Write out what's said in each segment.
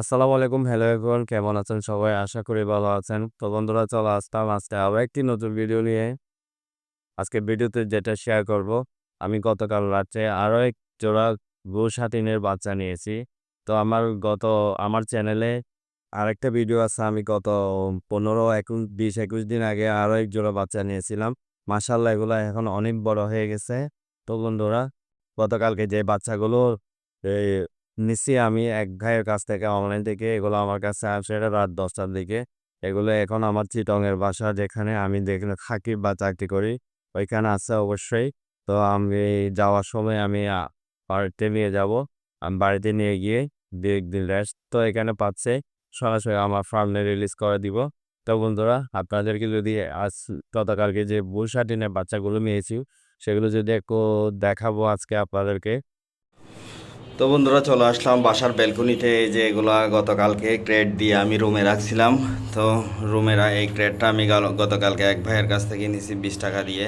আসসালামু আলাইকুম। Hello everyone কেমন আছেন সবাই? আশা করি ভালো আছেন। তো বন্ধুরা, চলো আসলাম আজকে আবার একটি নতুন ভিডিও নিয়ে। আজকে ভিডিওতে যেটা শেয়ার করব, আমি গতকাল রাত্রে আরও এক জোড়া গো সাতিনের বাচ্চা নিয়েছি। তো আমার গত, আমার চ্যানেলে আরেকটা ভিডিও আছে, আমি গত পনেরো একুশ, বিশ একুশ দিন আগে আরও এক জোড়া বাচ্চা নিয়েছিলাম। মাসাল্লাহ এগুলো এখন অনেক বড় হয়ে গেছে। তো বন্ধুরা, গতকালকে যে বাচ্চাগুলো নিচ্ছি আমি এক ভাইয়ের কাছ থেকে অনলাইন থেকে এগুলো আমার কাছে আসে রাত দশটার দিকে। এগুলো এখন আমার চিটংয়ের বাসা যেখানে আমি যেখানে থাকি বা চাকরি করি, ওইখানে আছে অবশ্যই। তো আমি যাওয়ার সময় আমি বাড়িতে নিয়ে যাব। আমি বাড়িতে নিয়ে গিয়ে দু একদিন রেস্ট তো এখানে পাচ্ছে। সরাসরি আমার ফার্মে রিলিজ করে দিব। তো বন্ধুরা, আপনাদেরকে যদি আজ গতকালকে যে বুলশাটিনের বাচ্চাগুলো নিয়েছি, সেগুলো যদি একটু দেখাবো আজকে আপনাদেরকে। তো বন্ধুরা চলে আসলাম বাসার ব্যালকনিতে, এই যে এগুলা গতকালকে ক্রেট দিয়ে আমি রুমে রাখছিলাম। তো রুমের এই ক্রেটটা আমি গতকালকে এক ভাইয়ের কাছ থেকে নিয়েছি বিশ টাকা দিয়ে।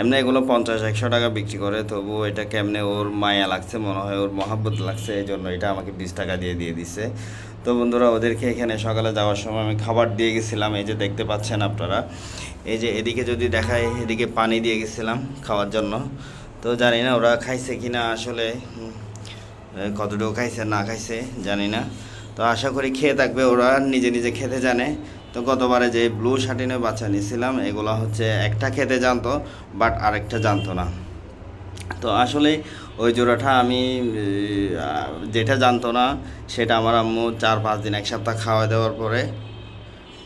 এমনি এগুলো পঞ্চাশ, একশো টাকা বিক্রি করে, তবু এটা কেমনে ওর মায়া লাগছে, মনে হয় ওর মহাব্বত লাগছে এই জন্য এটা আমাকে বিশ টাকা দিয়ে দিয়ে দিছে। তো বন্ধুরা ওদেরকে এখানে সকালে যাওয়ার সময় আমি খাবার দিয়ে গেছিলাম, এই যে দেখতে পাচ্ছেন আপনারা। এই যে এদিকে যদি দেখায় এদিকে পানি দিয়ে গেছিলাম খাওয়ার জন্য। তো জানি না ওরা খাইছে কিনা আসলে কতটুকু খাইছে, না খাইছে, জানি না। তো আশা করি খেয়ে থাকবে ওরা, নিজে নিজে খেতে জানে। তো গতবারে যে ব্লু শার্টিনের বাচ্চা নিয়েছিলাম, এগুলো হচ্ছে একটা খেতে জানতো, বাট আরেকটা জানতো না। তো আসলে ওই জোড়াটা আমি যেটা জানতো না, সেটা আমার আম্মু চার পাঁচ দিন, এক সপ্তাহ খাওয়া দেওয়ার পরে,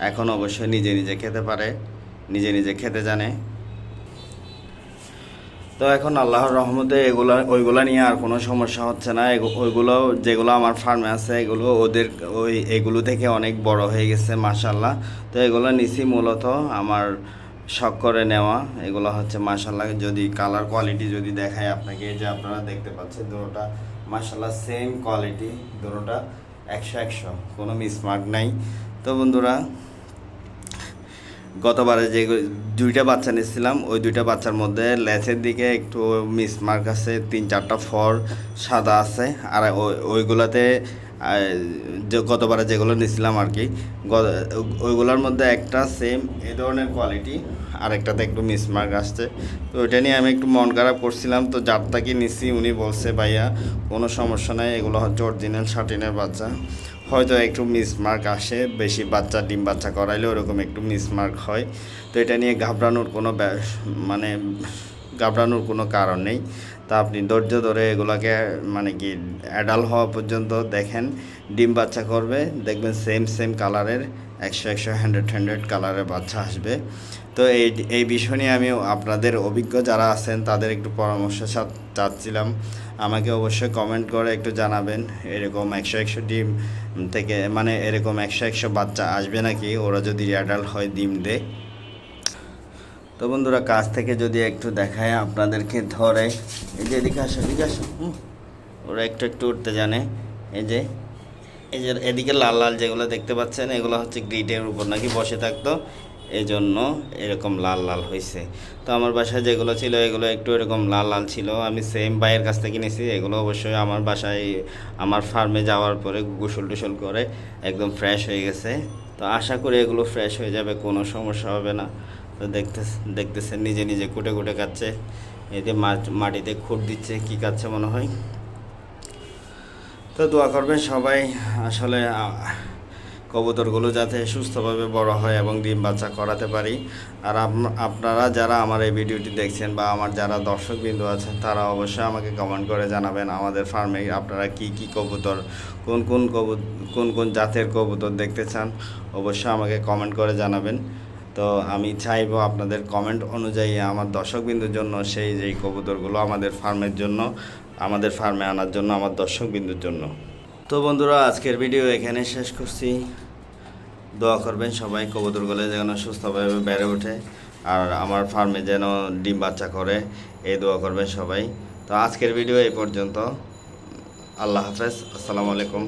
এখন অবশ্যই নিজে নিজে খেতে পারে, নিজে নিজে খেতে জানে। তো এখন আল্লাহর রহমতে এগুলা ওইগুলা নিয়ে আর কোনো সমস্যা হচ্ছে না। ওইগুলো যেগুলো আমার ফার্মে আছে, এগুলো ওদের ওই এগুলো থেকে অনেক বড় হয়ে গেছে মাশাল্লাহ তো এগুলো নিছি মূলত আমার শখ করে নেওয়া। এগুলো হচ্ছে মাশাল্লাহ যদি কালার কোয়ালিটি যদি দেখায় আপনাকে যে আপনারা দেখতে পাচ্ছেন দুটোটা মাশাল্লাহ সেম কোয়ালিটি দুটোটা একশো একশো, কোনো মিসমার্ক নাই। তো বন্ধুরা গতবারে যে দুইটা বাচ্চা নিয়েছিলাম, ওই দুইটা বাচ্চার মধ্যে লেচের দিকে একটু মিসমার্ক আছে, তিন চারটা ফর সাদা আছে, আর ওই- ওইগুলাতে যে গতবারে যেগুলো নিয়েছিলাম আর কি ওইগুলোর মধ্যে একটা সেম এ ধরনের কোয়ালিটি আর একটাতে একটু মিসমার্ক আসছে। তো ওইটা নিয়ে আমি একটু মন খারাপ করছিলাম, তো যার তাকে নিছি উনি বলছে, ভাইয়া, কোনো সমস্যা নাই, এগুলো হচ্ছে অরিজিনাল শার্টিনের বাচ্চা। হয়তো একটু মিসমার্ক আসে, বেশি বাচ্চা, ডিম বাচ্চা করাইলে ওরকম একটু মিসমার্ক হয়। তো এটা নিয়ে ঘাবড়ানোর কোনো মানে ঘাবড়ানোর কোনো কারণ নেই। তা আপনি ধৈর্য ধরে এগুলোকে মানে কি অ্যাডাল হওয়া পর্যন্ত দেখেন, ডিম বাচ্চা করবে, দেখবেন সেম সেম কালারের একশো একশো হান্ড্রেড হান্ড্রেড কালারের বাচ্চা আসবে। তো এই এই বিষয় নিয়ে আমি আপনাদের অভিজ্ঞ যারা আছেন, তাদের একটু পরামর্শ চাচ্ছিলাম। আমাকে অবশ্যই কমেন্ট করে একটু জানাবেন, এরকম একশো একশো ডিম থেকে মানে এরকম একশো একশো বাচ্চা আসবে নাকি? ওরা যদি অ্যাডাল্ট হয়, ডিম দেয়। তো বন্ধুরা, কাছ থেকে যদি একটু দেখায় আপনাদেরকে ধরে, এই যে এদিকে আসো এদিকে আসো। ওরা একটু একটু উঠতে জানে। এই যে এই যে এদিকে লাল লাল যেগুলো দেখতে পাচ্ছেন, এগুলো হচ্ছে গ্রিটের উপর, নাকি বসে থাকতো? এই জন্য এরকম লাল লাল হয়েছে তো আমার বাসায় যেগুলো ছিল, এগুলো একটু এরকম লাল লাল ছিল। আমি সেম ভাইয়ের কাছ থেকে নিয়েছি এগুলো অবশ্যই আমার বাসায়, আমার ফার্মে যাওয়ার পরে গোসল টুসল করে একদম ফ্রেশ হয়ে গেছে। তো আশা করি এগুলো ফ্রেশ হয়ে যাবে, কোনো সমস্যা হবে না। তো দেখতে দেখতেছেন নিজে নিজে কুটে কুটে খাচ্ছে। এতে মাট- মাটিতে খুঁট দিচ্ছে, কী খাচ্ছে মনে হয়? তো দোয়া করবেন সবাই। আসলে কবুতরগুলো যাতে সুস্থভাবে বড় হয় এবং ডিম বাচ্চা করাতে পারি। আর আপ- আপনারা যারা আমার এই ভিডিওটি দেখছেন বা আমার যারা দর্শকবৃন্দ আছেন, তারা অবশ্যই আমাকে কমেন্ট করে জানাবেন আমাদের ফার্মে আপনারা কি কি কবুতর, কোন কোন কবু কোন কোন জাতের কবুতর দেখতে চান, অবশ্যই আমাকে কমেন্ট করে জানাবেন। তো আমি চাইব আপনাদের কমেন্ট অনুযায়ী আমার দর্শকবিন্দুর জন্য সেই, যেই কবুতরগুলো আমাদের ফার্মের জন্য, আমাদের ফার্মে আনার জন্য আমার দর্শকবিন্দুর জন্য। তো বন্ধুরা, আজকের ভিডিও এখানে শেষ করছি। দোয়া করবেন সবাই, কবুতর গলে যেন সুস্থভাবে বেড়ে ওঠে। আর আমার ফার্মে যেন ডিম বাচ্চা করে, এই দোয়া করবেন সবাই। তো আজকের ভিডিও এই পর্যন্ত। আল্লাহ হাফেজ, আসসালামু আলাইকুম।